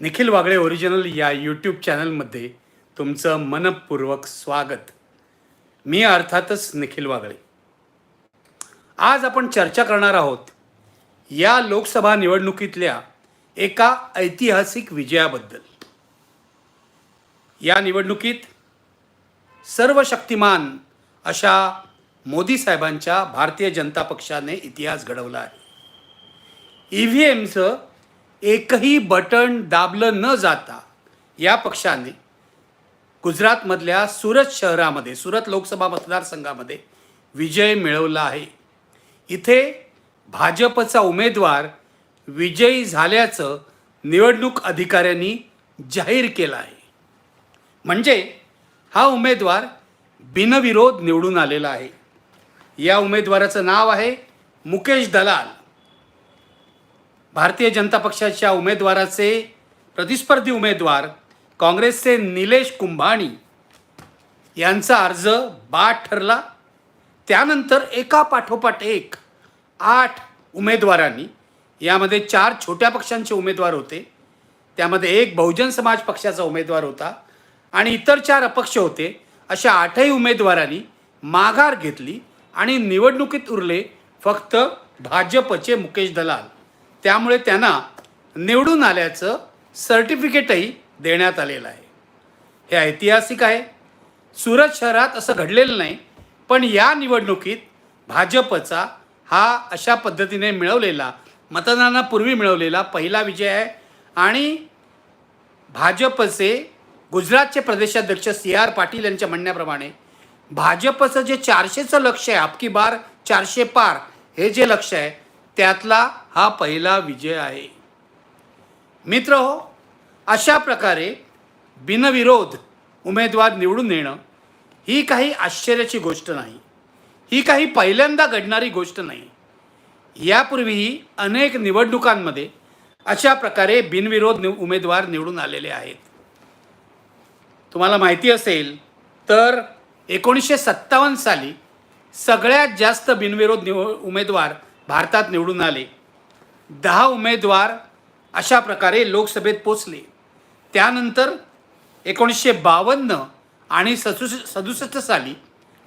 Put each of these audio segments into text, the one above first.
Nikhil Wagle original या YouTube चॅनलमध्ये तुमचं मनपूर्वक स्वागत. मी अर्थातच निखिल वागळे. आज आपण चर्चा करणार आहोत या लोकसभा निवडणुकीतल्या एका ऐतिहासिक विजयाबद्दल. या निवडणुकीत सर्व शक्तिमान अशा मोदी साहेबांच्या भारतीय जनता पक्षाने इतिहास घडवला आहे. ई व्ही एमचं एकही बटन दाबलं न जाता या पक्षाने गुजरातमधल्या सुरत शहरामध्ये सुरत लोकसभा मतदारसंघामध्ये विजय मिळवला आहे. इथे भाजपचा उमेदवार विजयी झाल्याचं निवडणूक अधिकाऱ्यांनी जाहीर केलं आहे. म्हणजे हा उमेदवार बिनविरोध निवडून आलेला आहे. या उमेदवाराचं नाव आहे मुकेश दलाल. भारतीय जनता पक्षाच्या उमेदवाराचे प्रतिस्पर्धी उमेदवार काँग्रेसचे निलेश कुंभाणी यांचा अर्ज बाद ठरला. त्यानंतर एका पाठोपाठ एक आठ उमेदवारांनी यामध्ये चार छोट्या पक्षांचे उमेदवार होते. त्यामध्ये एक बहुजन समाज पक्षाचा उमेदवार होता आणि इतर चार अपक्ष होते. अशा आठही उमेदवारांनी माघार घेतली आणि निवडणुकीत उरले फक्त भाजपचे मुकेश दलाल. त्यामुळे त्यांना निवडून आल्याचं सर्टिफिकेटही देण्यात आलेलं आहे. हे ऐतिहासिक आहे. सुरत शहरात असं घडलेलं नाही पण या निवडणुकीत भाजपचा हा अशा पद्धतीने मिळवलेला मतदानापूर्वी मिळवलेला पहिला विजय आहे. आणि भाजपचे गुजरातचे प्रदेशाध्यक्ष सी आर पाटील यांच्या म्हणण्याप्रमाणे भाजपचं जे चारशेचं लक्ष आहे आपकी बार चारशे पार हे जे लक्ष आहे त्यातला हा पहिला विजय आहे. मित्र हो अशा प्रकारे बिनविरोध उमेदवार निवडून येणं ही काही आश्चर्याची गोष्ट नाही. ही काही पहिल्यांदा घडणारी गोष्ट नाही. यापूर्वीही अनेक निवडणुकांमध्ये अशा प्रकारे बिनविरोध निव उमेदवार निवडून आलेले आहेत. तुम्हाला माहिती असेल तर एकोणीसशे सत्तावन्न साली सगळ्यात जास्त बिनविरोध निव उमेदवार भारतात निवडून आले. दहा उमेदवार अशा प्रकारे लोकसभेत पोचले. त्यानंतर एकोणीसशे बावन्न आणि सदुस सदुसष्ट साली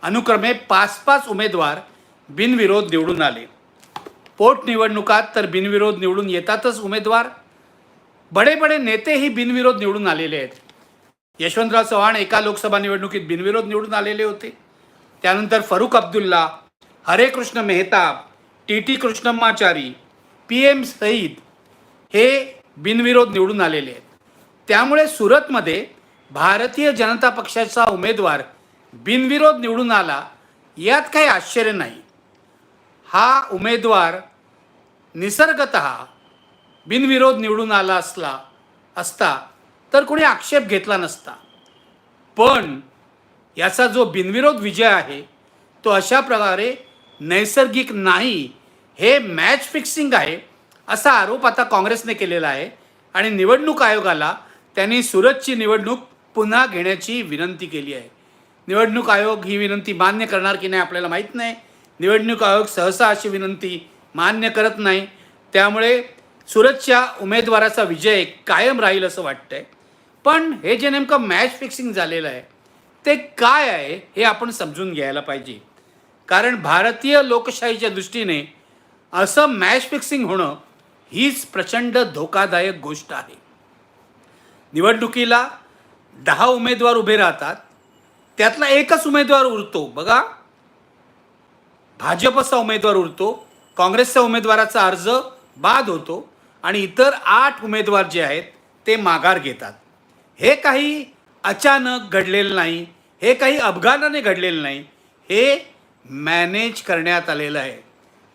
अनुक्रमे पाच पाच उमेदवार बिनविरोध निवडून आले. पोटनिवडणुकात तर बिनविरोध निवडून येतातच उमेदवार. बडे बडे नेतेही बिनविरोध निवडून आलेले आहेत. यशवंतराव चव्हाण एका लोकसभा निवडणुकीत बिनविरोध निवडून आलेले होते. त्यानंतर Farooq Abdullah Hare Krishna Mehtab T T Krishnamachari P M Sayeed हे बिनविरोध निवडून आलेले आहेत. त्यामुळे सुरतमध्ये भारतीय जनता पक्षाचा उमेदवार बिनविरोध निवडून आला यात काही आश्चर्य नाही. हा उमेदवार निसर्गत बिनविरोध निवडून आला असला असता तर कोणी आक्षेप घेतला नसता. पण याचा जो बिनविरोध विजय आहे तो अशा प्रकारे नैसर्गिक नाही हे मॅच फिक्सिंग आहे असा आरोप आता काँग्रेसने केलेला आहे. आणि निवडणूक आयोगाला त्यांनी सुरतची निवडणूक पुन्हा घेण्याची विनंती केली आहे. निवडणूक आयोग ही विनंती मान्य करणार की नाही आपल्याला माहीत नाही. निवडणूक आयोग सहसा अशी विनंती मान्य करत नाही. त्यामुळे सुरतच्या उमेदवाराचा विजय कायम राहील असं वाटतंय. पण हे जे नेमकं मॅच फिक्सिंग झालेलं आहे ते काय आहे हे आपण समजून घ्यायला पाहिजे. कारण भारतीय लोकशाहीच्या दृष्टीने असं मॅच फिक्सिंग होणं हीच प्रचंड धोकादायक गोष्ट आहे. निवडणुकीला दहा उमेदवार उभे राहतात. त्यातला एकच उमेदवार उरतो बघा. भाजपचा उमेदवार उरतो काँग्रेसच्या उमेदवाराचा अर्ज बाद होतो आणि इतर आठ उमेदवार जे आहेत ते माघार घेतात. हे काही अचानक घडलेलं नाही हे काही अपघाताने घडलेलं नाही हे मॅनेज करण्यात आलेलं आहे.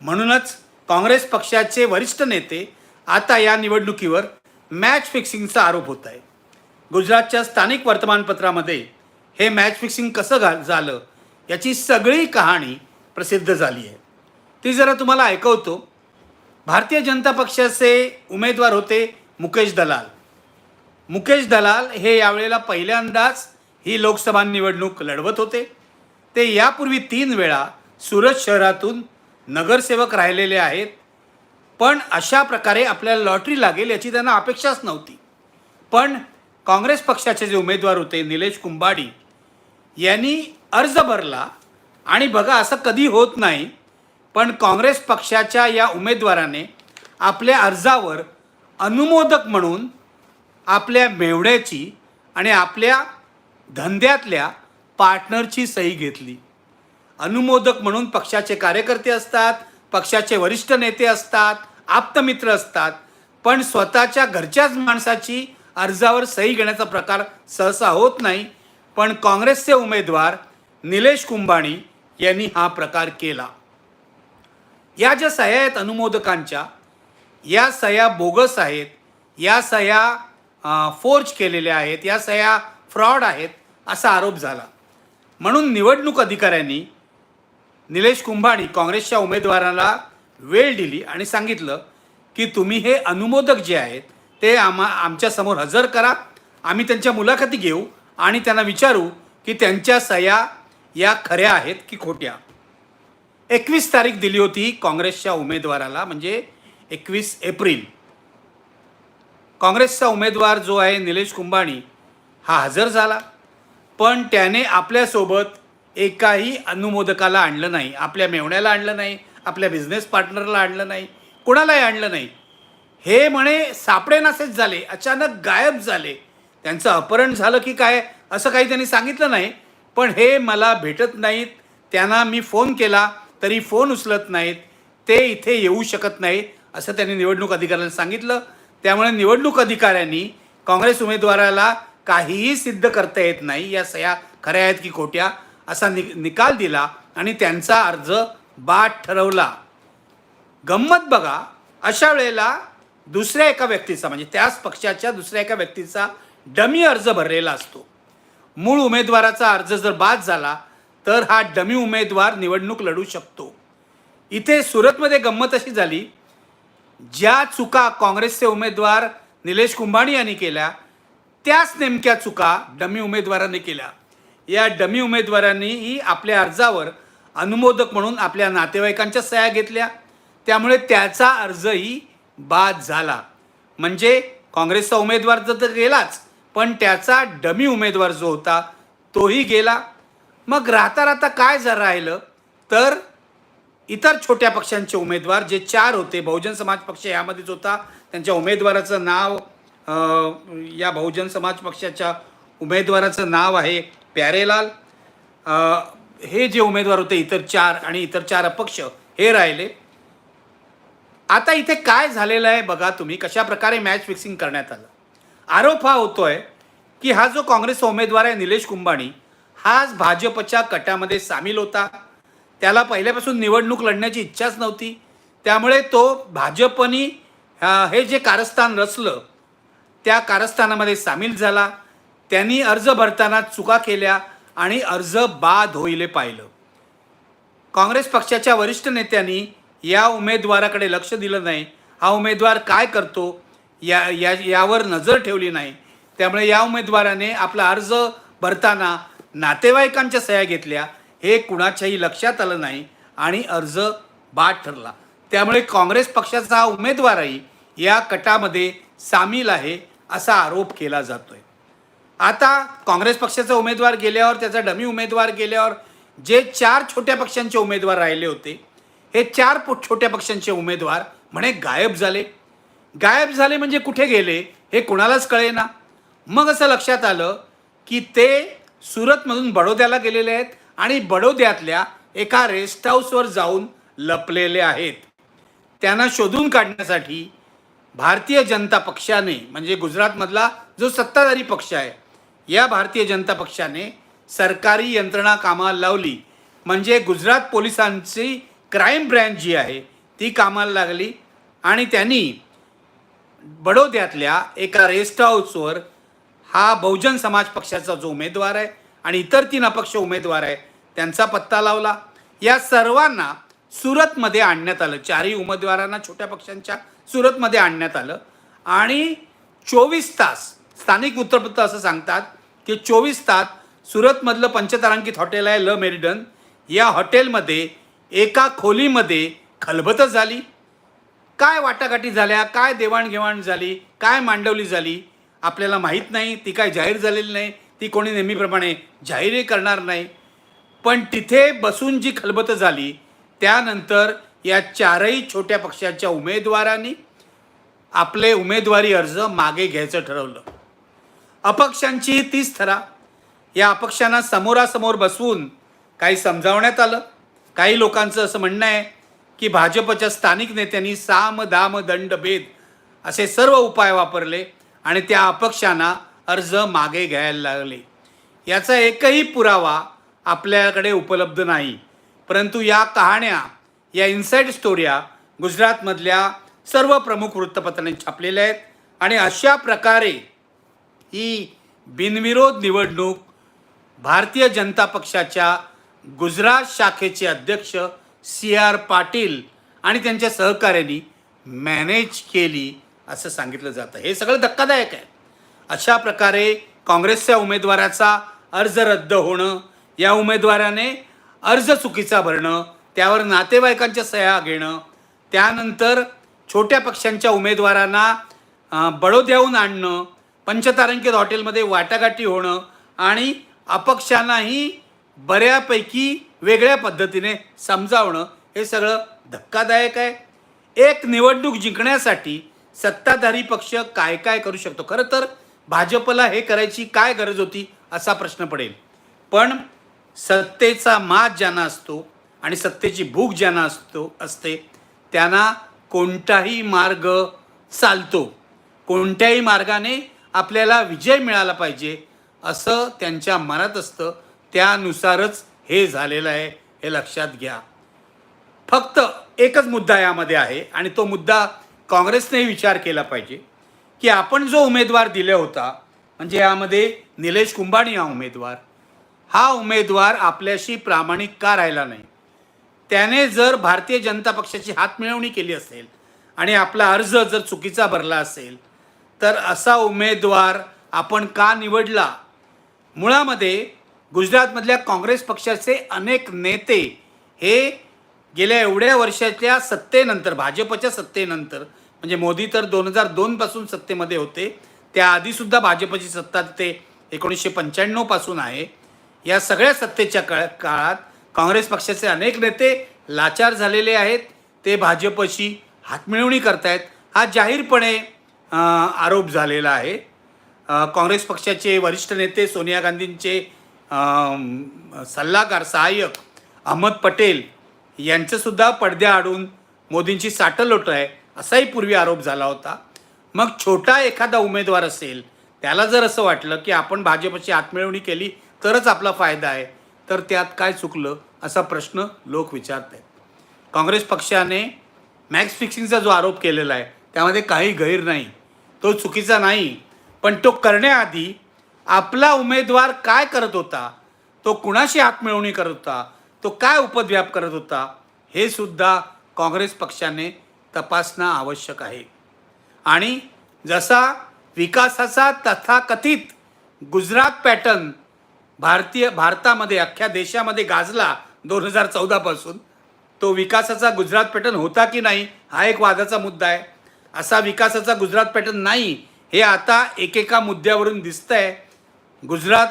म्हणूनच काँग्रेस पक्षाचे वरिष्ठ नेते आता या निवडणुकीवर मॅच फिक्सिंगचा आरोप होत आहे. गुजरातच्या स्थानिक वर्तमानपत्रामध्ये हे मॅच फिक्सिंग कसं घा झालं याची सगळी कहाणी प्रसिद्ध झाली आहे. ती जरा तुम्हाला ऐकवतो. भारतीय जनता पक्षाचे उमेदवार होते मुकेश दलाल. मुकेश दलाल हे यावेळेला पहिल्यांदाच ही लोकसभा निवडणूक लढवत होते. ते यापूर्वी तीन वेळा सुरत शहरातून नगरसेवक राहिलेले आहेत. पण अशा प्रकारे आपल्याला लॉटरी लागेल याची त्यांना अपेक्षाच नव्हती. पण काँग्रेस पक्षाचे जे उमेदवार होते निलेश कुंभाडी यांनी अर्ज भरला. आणि बघा असं कधी होत नाही पण काँग्रेस पक्षाच्या या उमेदवाराने आपल्या अर्जावर अनुमोदक म्हणून आपल्या मेवण्याची आणि आपल्या धंद्यातल्या पार्टनरची सही घेतली. अनुमोदक म्हणून पक्षाचे कार्यकर्ते असतात पक्षाचे वरिष्ठ नेते असतात आप्तमित्र असतात. पण स्वतःच्या घरच्याच माणसाची अर्जावर सही घेण्याचा प्रकार सहसा होत नाही. पण काँग्रेसचे उमेदवार निलेश कुंभाणी यांनी हा प्रकार केला. या ज्या सह्या आहेत अनुमोदकांच्या या सह्या बोगस आहेत या सह्या फोर्ज केलेल्या आहेत या सह्या फ्रॉड आहेत असा आरोप झाला. म्हणून निवडणूक अधिकाऱ्यांनी निलेश कुंभाणी काँग्रेसच्या उमेदवाराला वेळ दिली आणि सांगितलं की तुम्ही हे अनुमोदक जे आहेत ते आम्हा आमच्यासमोर हजर करा. आम्ही त्यांच्या मुलाखती घेऊ आणि त्यांना विचारू की त्यांच्या सह्या या खऱ्या आहेत की खोट्या. एकवीस तारीख दिली होती काँग्रेसच्या उमेदवाराला म्हणजे एकवीस एप्रिल. काँग्रेसचा उमेदवार जो आहे निलेश कुंभाणी हा हजर झाला. पण त्याने आपल्यासोबत एकाही अनुमोदकाला आणलं नाही. आपल्या मेवण्याला आणलं नाही. आपल्या बिझनेस पार्टनरला आणलं नाही. कुणालाही आणलं नाही. हे म्हणे सापडे नासेच झाले. अचानक गायब झाले. त्यांचं अपहरण झालं की काय? असं काही त्यांनी सांगितलं नाही. पण हे मला भेटत नाहीत. त्यांना मी फोन केला तरी फोन उचलत नाहीत. ते इथे येऊ शकत नाही असं त्यांनी निवडणूक अधिकाऱ्यांना सांगितलं. त्यामुळे निवडणूक अधिकाऱ्यांनी काँग्रेस उमेदवाराला काहीही सिद्ध करता येत नाही. या सह्या खऱ्या आहेत की खोट्या? असा नि निकाल दिला आणि त्यांचा अर्ज बाद ठरवला. गंमत बघा अशा वेळेला दुसऱ्या एका व्यक्तीचा म्हणजे त्याच पक्षाच्या दुसऱ्या एका व्यक्तीचा डमी अर्ज भरलेला असतो. मूळ उमेदवाराचा अर्ज जर बाद झाला तर हा डमी उमेदवार निवडणूक लढू शकतो. इथे सुरतमध्ये गंमत अशी झाली ज्या चुका काँग्रेसचे उमेदवार निलेश कुंभाणी यांनी केल्या त्याच नेमक्या चुका डमी उमेदवारांनी केल्या. या डमी उमेदवारांनीही आपल्या अर्जावर अनुमोदक म्हणून आपल्या नातेवाईकांच्या सह्या घेतल्या. त्यामुळे त्याचा अर्जही बाद झाला. म्हणजे काँग्रेसचा उमेदवार तर तर गेलाच पण त्याचा डमी उमेदवार जो होता तोही गेला. मग राहता राहता काय जर राहिलं तर इतर छोट्या पक्षांचे उमेदवार जे चार होते बहुजन समाज पक्ष यामध्येच होता त्यांच्या उमेदवाराचं नाव या बहुजन समाज पक्षाच्या उमेदवाराचं नाव आहे प्यारेलाल हे जे उमेदवार होते इतर चार आणि इतर चार अपक्ष हे राहिले. आता इथे काय झालेलं आहे बघा तुम्ही कशा प्रकारे मॅच फिक्सिंग करण्यात आलं. आरोप हा होतोय की हा जो काँग्रेसचा उमेदवार आहे निलेश कुंभाणी हाच भाजपच्या कटामध्ये सामील होता. त्याला पहिल्यापासून निवडणूक लढण्याची इच्छाच नव्हती. त्यामुळे तो भाजपनी हे जे कारस्थान रचलं त्या कारस्थानामध्ये सामील झाला. त्यांनी अर्ज भरताना चुका केल्या आणि अर्ज बाद होईले पाहिलं. काँग्रेस पक्षाच्या वरिष्ठ नेत्यांनी या उमेदवाराकडे लक्ष दिलं नाही. हा उमेदवार काय करतो? या या यावर नजर ठेवली नाही. त्यामुळे या उमेदवाराने आपला अर्ज भरताना नातेवाईकांच्या सह्या घेतल्या. हे कुणाच्याही लक्षात आलं नाही आणि अर्ज बाद ठरला. त्यामुळे काँग्रेस पक्षाचा हा उमेदवारही या कटामध्ये सामील आहे असा आरोप केला जातोय. आता काँग्रेस पक्षाचा उमेदवार गेल्यावर त्याचा डमी उमेदवार गेल्यावर जे चार छोट्या पक्षांचे उमेदवार राहिले होते हे चार छोट्या पक्षांचे उमेदवार म्हणे गायब झाले. गायब झाले म्हणजे कुठे गेले हे कुणालाच कळेना. मग असं लक्षात आलं की ते सुरतमधून बडोद्याला गेलेले आहेत आणि बडोद्यातल्या एका रेस्ट हाऊसवर जाऊन लपलेले आहेत. त्यांना शोधून काढण्यासाठी भारतीय जनता पक्षाने म्हणजे गुजरातमधला जो सत्ताधारी पक्ष आहे या भारतीय जनता पक्षाने सरकारी यंत्रणा कामाला लावली. म्हणजे गुजरात पोलिसांची क्राईम ब्रँच जी आहे ती कामाला लागली. आणि त्यांनी बडोद्यातल्या एका रेस्ट हाऊसवर हा बहुजन समाज पक्षाचा जो उमेदवार आहे आणि इतर तीन अपक्ष उमेदवार आहे त्यांचा पत्ता लावला. या सर्वांना सुरतमध्ये आणण्यात आलं. चारही उमेदवारांना छोट्या पक्षांच्या सुरतमध्ये आणण्यात आलं. आणि चोवीस तास स्थानिक वृत्तपत्र असं सांगतात की चोवीस तास सुरतमधलं पंचतारांकित हॉटेल आहे ल मेरिडन. या हॉटेलमध्ये एका खोलीमध्ये खलबतच झाली. काय वाटाघाटी झाल्या काय देवाणघेवाण झाली काय मांडवली झाली आपल्याला माहीत नाही ती काय जाहीर झालेली नाही ती कोणी नेहमीप्रमाणे जाहीरही करणार नाही. पण तिथे बसून जी खलबत झाली त्यानंतर या चारही छोट्या पक्षाच्या उमेदवारांनी आपले उमेदवारी अर्ज मागे घ्यायचं ठरवलं. अपक्षांची तीच थरा. या अपक्षांना समोरासमोर बसवून काही समजावण्यात आलं. काही लोकांचं असं म्हणणं आहे की भाजपच्या स्थानिक नेत्यांनी साम दाम दंड भेद असे सर्व उपाय वापरले आणि त्या अपक्षांना अर्ज मागे घ्यायला लागले. याचा एकही पुरावा आपल्याकडे उपलब्ध नाही. परंतु या कहाण्या या इन्साईड स्टोऱ्या गुजरातमधल्या सर्व प्रमुख वृत्तपत्रांनी छापलेल्या आहेत आणि अशा प्रकारे ही बिनविरोध निवडणूक भारतीय जनता पक्षाच्या गुजरात शाखेचे अध्यक्ष सी आर पाटील आणि त्यांच्या सहकार्यांनी मॅनेज केली असं सांगितलं जातं हे सगळं धक्कादायक आहे. अशा प्रकारे काँग्रेसच्या उमेदवाराचा अर्ज रद्द होणं या उमेदवाराने अर्ज चुकीचा भरणं त्यावर नातेवाईकांच्या सह्या घेणं त्यानंतर छोट्या पक्षांच्या उमेदवारांना बडोद्याहून आणणं पंचतारांकित हॉटेलमध्ये वाटाघाटी होणं आणि अपक्षांनाही बऱ्यापैकी वेगळ्या पद्धतीने समजावणं हे सगळं धक्कादायक आहे. एक निवडणूक जिंकण्यासाठी सत्ताधारी पक्ष काय काय करू शकतो? खरं तर भाजपला हे करायची काय गरज होती असा प्रश्न पडेल. पण सत्तेचा मात ज्यांना असतो आणि सत्तेची भूक ज्यांना असतो असते त्यांना कोणताही मार्ग चालतो. कोणत्याही मार्गाने आपल्याला विजय मिळाला पाहिजे असं त्यांच्या मनात असतं. त्यानुसारच हे झालेलं आहे हे लक्षात घ्या. फक्त एकच मुद्दा यामध्ये आहे आणि तो मुद्दा काँग्रेसनेही विचार केला पाहिजे की आपण जो उमेदवार दिला होता म्हणजे यामध्ये निलेश कुंभाणी हा उमेदवार हा उमेदवार आपल्याशी प्रामाणिक का राहिला नाही? त्याने जर भारतीय जनता पक्षाची हातमिळवणी केली असेल आणि आपला अर्ज जर चुकीचा भरला असेल तर असा उमेदवार आपण का निवडला? मुळामध्ये गुजरातमधल्या काँग्रेस पक्षाचे अनेक नेते हे गेल्या एवढ्या वर्षाच्या सत्तेनंतर भाजपच्या सत्तेनंतर म्हणजे मोदी तर दोन हजार दोनपासून सत्तेमध्ये होते त्याआधीसुद्धा भाजपची सत्ता तिथे एकोणीसशे पंच्याण्णवपासून आहे. या सगळ्या सत्तेच्या काळ काळात काँग्रेस पक्षाचे अनेक नेते लाचार झालेले आहेत. ते भाजपशी हातमिळवणी करतायत. हा जाहीरपणे आरोप झालेला आहे. काँग्रेस पक्षाचे वरिष्ठ नेते सोनिया गांधींचे सल्लागार सहाय्यक अहमद पटेल यांचंसुद्धा पडद्याआडून मोदींची साटलोट आहे असाही पूर्वी आरोप झाला होता. मग छोटा एखादा उमेदवार असेल त्याला जर असं वाटलं की आपण भाजपची आत्मिळवणी केली तरच आपला फायदा आहे. तर त्यात काय चुकलं असा प्रश्न लोक विचारत आहेत काँग्रेस पक्षाने मॅक्स फिक्सिंगचा जो आरोप केलेला आहे त्यामध्ये काही गैर नाही. तो चुकीचा नाही. पण तो करण्याआधी आपला उमेदवार काय करत होता? तो कुणाशी हातमिळवणी करत होता? तो काय उपद्व्याप करत होता? हे सुद्धा काँग्रेस पक्षाने तपासणं आवश्यक आहे. आणि जसा विकासाचा तथाकथित गुजरात पॅटर्न भारतीय भारतामध्ये अख्ख्या देशामध्ये गाजला दोन हजार चौदापासून तो विकासाचा गुजरात पॅटर्न होता की नाही हा एक वादाचा मुद्दा आहे. असा विकासाचा गुजरात पॅटर्न नाही. हे आता एकेका मुद्द्यावरून दिसतंय. गुजरात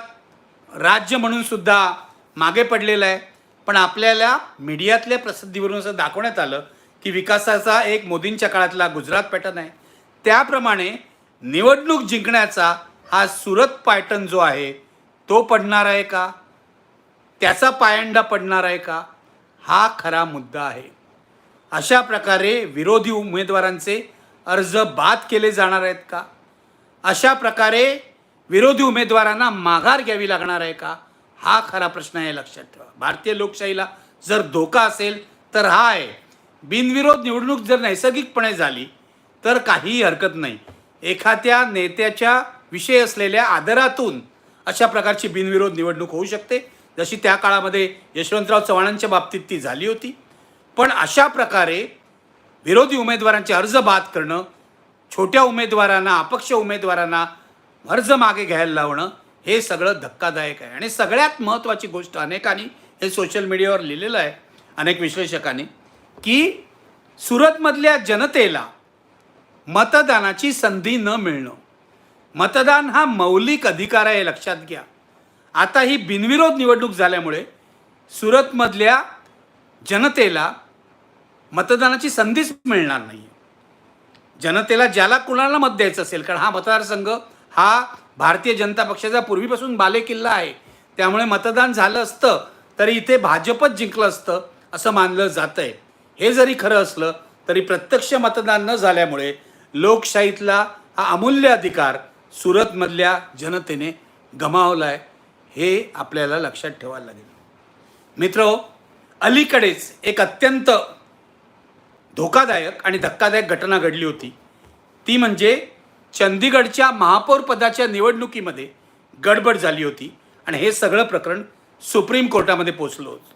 राज्य म्हणून सुद्धा मागे पडलेलं आहे. पण आपल्याला मीडियातल्या प्रसिद्धीवरून असं दाखवण्यात आलं की विकासाचा एक मोदींच्या काळातला गुजरात पॅटर्न आहे. त्याप्रमाणे निवडणूक जिंकण्याचा हा सुरत पॅटर्न जो आहे तो पडणार आहे का? त्याचा पायंडा पडणार आहे का? हा खरा मुद्दा आहे. अशा प्रकारे विरोधी उमेदवारांचे अर्ज बाद केले जाणार आहेत का? अशा प्रकारे विरोधी उमेदवारांना माघार घ्यावी लागणार आहे का? हा खरा प्रश्न आहे लक्षात ठेवा. भारतीय लोकशाहीला जर धोका असेल तर हा आहे. बिनविरोध निवडणूक जर नैसर्गिकपणे झाली तर काहीही हरकत नाही. एखाद्या नेत्याच्या विषय असलेल्या आदरातून अशा प्रकारची बिनविरोध निवडणूक होऊ शकते. जशी त्या काळामध्ये यशवंतराव चव्हाणांच्या बाबतीत ती झाली होती. पण अशा प्रकारे विरोधी उमेदवारांचे अर्ज बाद करणं छोट्या उमेदवारांना अपक्ष उमेदवारांना अर्ज मागे घ्यायला लावणं हे सगळं धक्कादायक आहे. आणि सगळ्यात महत्त्वाची गोष्ट अनेकांनी हे सोशल मीडियावर लिहिलेलं आहे अनेक विश्लेषकांनी की सुरतमधल्या जनतेला मतदानाची संधी न मिळणं. मतदान हा मौलिक अधिकार आहे लक्षात घ्या. आता ही बिनविरोध निवडणूक झाल्यामुळे सुरतमधल्या जनतेला मतदानाची संधीच मिळणार नाही जनतेला ज्याला कुणाला मत द्यायचं असेल कारण हा मतदारसंघ हा भारतीय जनता पक्षाचा पूर्वीपासून बालेकिल्ला आहे. त्यामुळे मतदान झालं असतं तरी इथे भाजपच जिंकलं असतं असं मानलं जातं आहे हे जरी खरं असलं तरी प्रत्यक्ष मतदान न झाल्यामुळे लोकशाहीतला हा अमूल्य अधिकार सुरतमधल्या जनतेने गमावला आहे हे आपल्याला लक्षात ठेवायला लागेल. मित्र अलीकडेच एक अत्यंत धोकादायक आणि धक्कादायक घटना घडली होती. ती म्हणजे चंदीगडच्या महापौर पदाच्या निवडणुकीमध्ये गडबड झाली होती आणि हे सगळं प्रकरण सुप्रीम कोर्टामध्ये पोचलं होतं.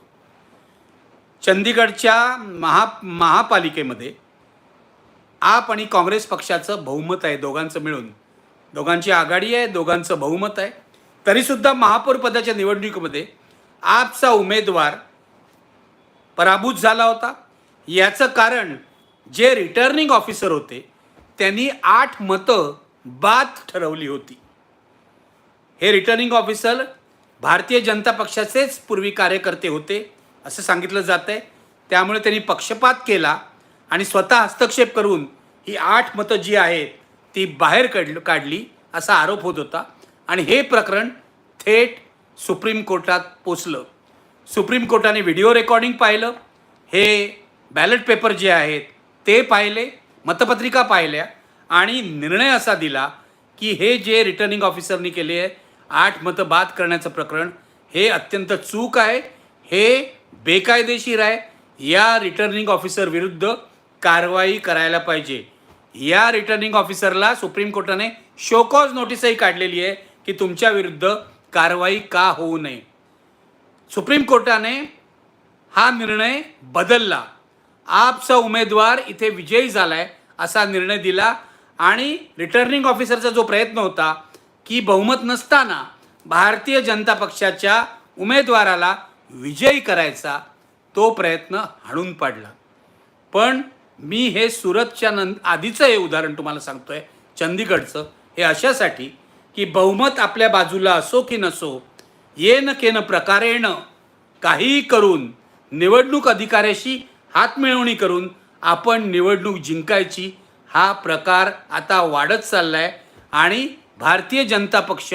चंदीगडच्या महा महापालिकेमध्ये आप आणि काँग्रेस पक्षाचं बहुमत आहे दोघांचं मिळून. दोघांची आघाडी आहे दोघांचं बहुमत आहे. तरीसुद्धा महापौर पदाच्या निवडणुकीमध्ये आपचा उमेदवार पराभूत झाला होता. याचं कारण जे रिटर्निंग ऑफिसर होते त्यांनी आठ मतं बाद ठरवली होती. हे रिटर्निंग ऑफिसर भारतीय जनता पक्षाचेच पूर्वी कार्यकर्ते होते असं सांगितलं जातं आहे त्यामुळे त्यांनी पक्षपात केला आणि स्वतः हस्तक्षेप करून ही आठ मतं जी आहेत ती बाहेर काढ काढली असा आरोप होत होता. आणि हे प्रकरण थेट सुप्रीम कोर्टात पोचलं. सुप्रीम कोर्टाने व्हिडिओ रेकॉर्डिंग पाहिलं. हे बॅलेट पेपर जे आहेत ते पाहिले मतपत्रिका पाहिल्या आणि निर्णय असा दिला की हे जे रिटर्निंग ऑफिसरनी केले आहे आठ मतं बाद करण्याचं प्रकरण हे अत्यंत चूक आहे हे बेकायदेशीर आहे. या रिटर्निंग ऑफिसर विरुद्ध कारवाई करायला पाहिजे. या रिटर्निंग ऑफिसरला सुप्रीम कोर्टाने शोकॉज नोटीसही काढलेली आहे की तुमच्या विरुद्ध कारवाई का होऊ नये. सुप्रीम कोर्टाने हा निर्णय बदलला. आपचा उमेदवार इथे विजयी झालाय असा निर्णय दिला आणि रिटर्निंग ऑफिसरचा जो प्रयत्न होता की बहुमत नसताना भारतीय जनता पक्षाच्या उमेदवाराला विजयी करायचा तो प्रयत्न हाणून पाडला. पण मी हे सुरतच्या नं आधीचं हे उदाहरण तुम्हाला सांगतोय चंदीगडचं. हे अशासाठी की बहुमत आपल्या बाजूला असो की नसो येन केन प्रकारेण काहीही करून निवडणूक अधिकाऱ्याशी हातमिळवणी करून आपण निवडणूक जिंकायची हा प्रकार आता वाढत चालला आहे आणि भारतीय जनता पक्ष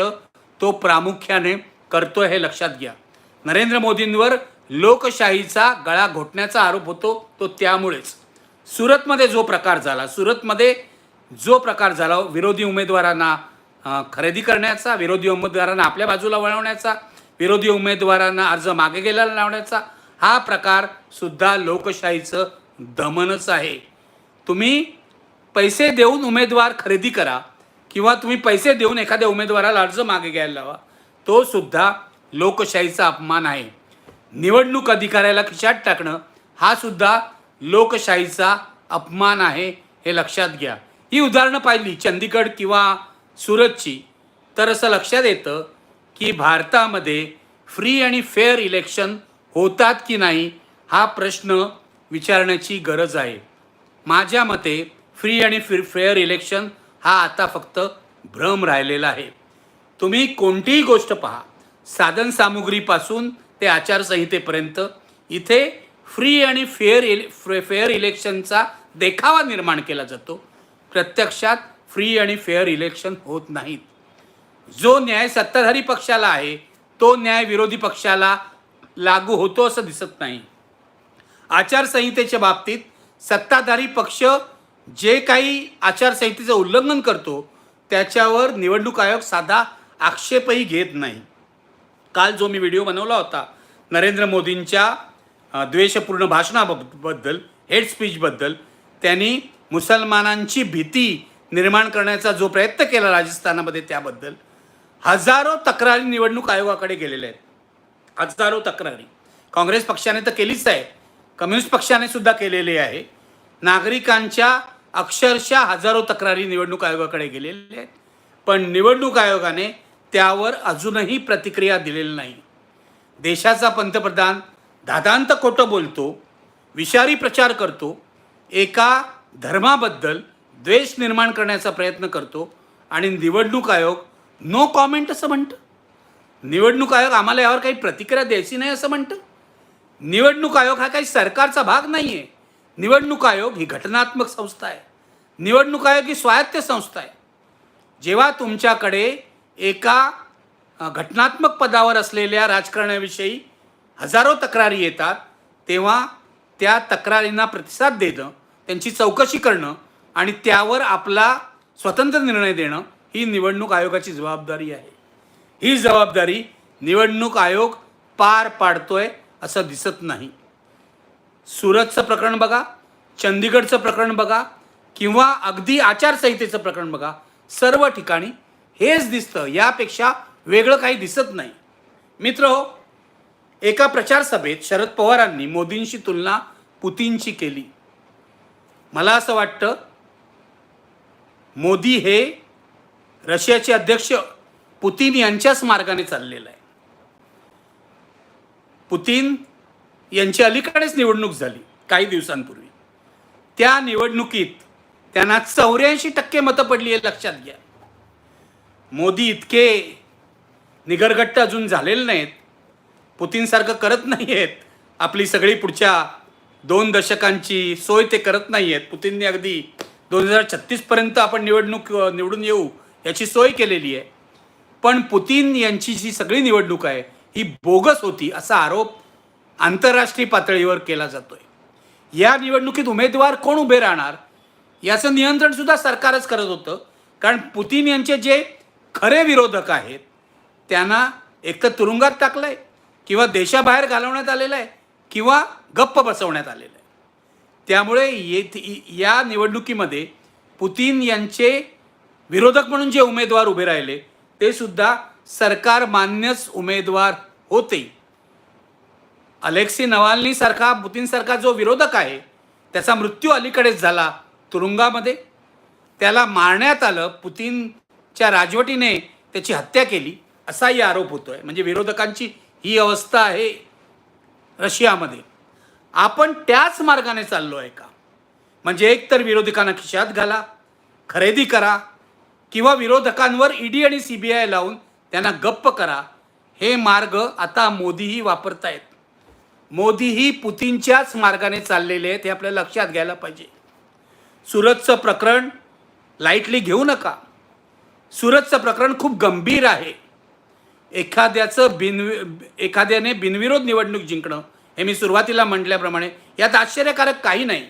तो प्रामुख्याने करतो हे लक्षात घ्या. नरेंद्र मोदींवर लोकशाहीचा गळा घोटण्याचा आरोप होतो तो त्यामुळेच. सुरतमध्ये जो प्रकार झाला सुरतमध्ये जो प्रकार झाला विरोधी उमेदवारांना खरेदी करण्याचा विरोधी उमेदवारांना आपल्या बाजूला वळवण्याचा विरोधी उमेदवारांना अर्ज मागे गेल्याला लावण्याचा हा प्रकार सुद्धा लोकशाहीचं दमनच आहे. तुम्ही पैसे देऊन उमेदवार खरेदी करा किंवा तुम्ही पैसे देऊन एखाद्या उमेदवाराला अर्ज मागे घ्यायला लावा तो सुद्धा लोकशाहीचा अपमान आहे. निवडणूक अधिकाऱ्याला खिशात टाकणं हा सुद्धा लोकशाहीचा अपमान आहे हे लक्षात घ्या. ही उदाहरणं पाहिली चंदीगड किंवा सुरतची. तर असं लक्षात येतं की भारतामध्ये फ्री आणि फेअर इलेक्शन होतात की नाही हा प्रश्न विचारण्याची गरज आहे. माझ्या मते फ्री आणि फि फेअर इलेक्शन हा आता फक्त भ्रम राहिलेला आहे. तुम्ही कोणतीही गोष्ट पहा. साधन सामुग्रीपासून ते आचारसंहितेपर्यंत इथे फ्री आणि फेअर इले फे- फेअर इलेक्शनचा देखावा निर्माण केला जातो. प्रत्यक्षात फ्री आणि फेअर इलेक्शन होत नाहीत. जो न्याय सत्ताधारी पक्षाला आहे तो न्याय विरोधी पक्षाला लागू होतो असं दिसत नाही. आचारसंहितेच्या बाबतीत सत्ताधारी पक्ष जे काही आचारसंहितेचं उल्लंघन करतो त्याच्यावर निवडणूक आयोग साधा आक्षेपही घेत नाही. काल जो मी व्हिडिओ बनवला होता नरेंद्र मोदींच्या द्वेषपूर्ण भाषणाबद्दल हेड स्पीचबद्दल त्यांनी मुसलमानांची भीती निर्माण करण्याचा जो प्रयत्न केला राजस्थानामध्ये त्याबद्दल हजारो तक्रारी निवडणूक आयोगाकडे गेलेल्या आहेत. हजारो तक्रारी. काँग्रेस पक्षाने तर केलीच आहे. कम्युनिस्ट पक्षाने सुद्धा केलेली आहे. नागरिकांच्या अक्षरशः हजारो तक्रारी निवडणूक आयोगाकडे गेलेल्या आहेत. पण निवडणूक आयोगाने त्यावर अजूनही प्रतिक्रिया दिलेली नाही. देशाचा पंतप्रधान दादांत खोटं बोलतो विषारी प्रचार करतो एका धर्माबद्दल द्वेष निर्माण करण्याचा प्रयत्न करतो आणि निवडणूक आयोग नो कॉमेंट असं म्हणतं. निवडणूक आयोग आम्हाला यावर काही प्रतिक्रिया द्यायची नाही असं म्हणतं. निवडणूक आयोग हा काही सरकारचा भाग नाही आहे निवडणूक आयोग ही घटनात्मक संस्था आहे. निवडणूक आयोग ही स्वायत्त संस्था आहे. जेव्हा तुमच्याकडे एका घटनात्मक पदावर असलेल्या राजकारणाविषयी हजारो तक्रारी येतात तेव्हा त्या तक्रारींना प्रतिसाद देणं त्यांची चौकशी करणं आणि त्यावर आपला स्वतंत्र निर्णय देणं ही निवडणूक आयोगाची जबाबदारी आहे. ही जबाबदारी निवडणूक आयोग पार पाडतोय असं दिसत नाही. सुरतचं प्रकरण बघा चंदीगडचं प्रकरण बघा किंवा अगदी आचारसंहितेचं प्रकरण बघा सर्व ठिकाणी हेच दिसतं. यापेक्षा वेगळं काही दिसत नाही. मित्र हो, एका प्रचार सभेत शरद पवारांनी मोदींशी तुलना पुतींची केली. मला असं वाटतं मोदी हे रशियाचे अध्यक्ष पुतीन यांच्याच मार्गाने चाललेलं आहे. पुतीन यांची अलीकडेच निवडणूक झाली काही दिवसांपूर्वी. त्या निवडणुकीत त्यांना चौऱ्याऐंशी टक्के मतं पडली आहे लक्षात घ्या. मोदी इतके निगरगट्ट अजून झालेले नाहीत. पुतीनसारखं करत नाही आहेत आपली सगळी पुढच्या दोन दशकांची सोय ते करत नाही आहेत पुतीनने अगदी दोन हजार छत्तीसपर्यंत आपण निवडणूक निवडून येऊ याची सोय केलेली आहे. पण पुतीन यांची जी सगळी निवडणूक आहे ही बोगस होती असा आरोप आंतरराष्ट्रीय पातळीवर केला जातोय. या निवडणुकीत उमेदवार कोण उभे राहणार याचं नियंत्रण सुद्धा सरकारच करत होतं. कारण पुतीन यांचे जे खरे विरोधक आहेत त्यांना एकतर तुरुंगात टाकलं आहे किंवा देशाबाहेर घालवण्यात आलेलं आहे किंवा गप्प बसवण्यात आलेलं आहे. त्यामुळे येत या निवडणुकीमध्ये पुतीन यांचे विरोधक म्हणून जे उमेदवार उभे राहिले ते सुद्धा सरकार मान्यच उमेदवार होते. अलेक्सी नवाल्नी सारखा पुतीन सारखा जो विरोधक आहे त्याचा मृत्यू अलीकडेच झाला तुरुंगामध्ये. त्याला मारण्यात आलं पुतीनच्या राजवटीने त्याची हत्या केली असाही आरोप होतोय. म्हणजे विरोधकांची ही अवस्था आहे रशियामध्ये. आपण त्याच मार्गाने चाललो आहे का? म्हणजे एक तर विरोधकांना खिशात घाला खरेदी करा किंवा विरोधकांवर ईडी आणि सी बी आय लावून त्यांना गप्प करा. हे मार्ग आता मोदीही वापरतायत. मोदीही पुतीनच्याच मार्गाने चाललेले आहेत हे आपल्याला लक्षात घ्यायला पाहिजे. सुरतचं प्रकरण लाईटली घेऊ नका. सुरतचं प्रकरण खूप गंभीर आहे. एखाद्याचं बिनवि एखाद्याने बिनविरोध निवडणूक जिंकणं हे मी सुरुवातीला म्हटल्याप्रमाणे यात आश्चर्यकारक काही नाही.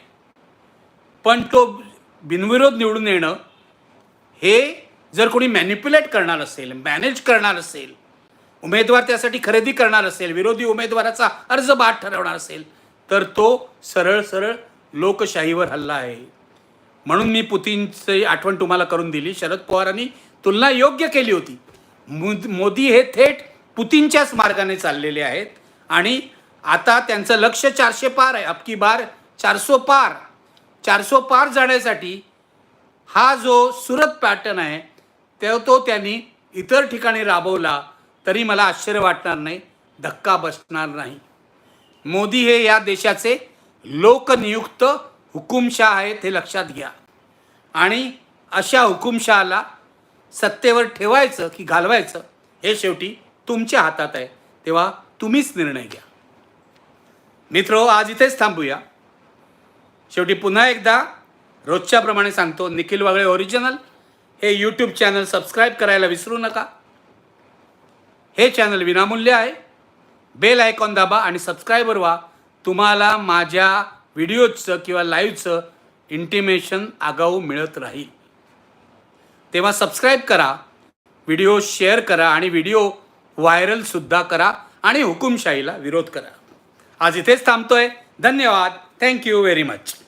पण तो बिनविरोध निवडून येणं हे जर कोणी मॅन्युप्युलेट करणार असेल मॅनेज करणार असेल उमेदवार त्यासाठी खरेदी करणार असेल विरोधी उमेदवाराचा अर्ज बाद ठरवणार असेल तर तो सरळ सरळ लोकशाहीवर हल्ला आहे. म्हणून मी पुतीनची आठवण तुम्हाला करून दिली. शरद पवारांनी तुलना योग्य केली होती. मोदी हे थेट पुतीनच्याच मार्गाने चाललेले आहेत. आणि आता त्यांचं लक्ष चारशे पार आहे. अबकी बार चारसो पार चारसो पार जाण्यासाठी हा जो सुरत पॅटर्न आहे तो तो त्यांनी इतर ठिकाणी राबवला तरी मला आश्चर्य वाटणार नाही धक्का बसणार नाही. मोदी हे या देशाचे लोकनियुक्त हुकुमशाह आहेत हे लक्षात घ्या. आणि अशा हुकुमशहाला सत्तेवर ठेवायचं की घालवायचं हे शेवटी तुमच्या हातात आहे तेव्हा तुम्हीच निर्णय घ्या. मित्र आज इथेच थांबूया. शेवटी पुन्हा एकदा रोजच्याप्रमाणे सांगतो निखिल वागळे ओरिजिनल हे यूट्यूब चॅनल सबस्क्राईब करायला विसरू नका. हे चॅनल विनामूल्य आहे. बेल आयकॉन दाबा आणि सबस्क्राईबर व्हा. तुम्हाला माझ्या व्हिडिओचं किंवा लाईव्हचं इंटिमेशन आगाऊ मिळत राहील. तेव्हा सबस्क्राईब करा व्हिडिओ शेअर करा आणि व्हिडिओ व्हायरलसुद्धा करा आणि हुकुमशाहीला विरोध करा. आज इथेच थांबतोय. धन्यवाद. Thank you very much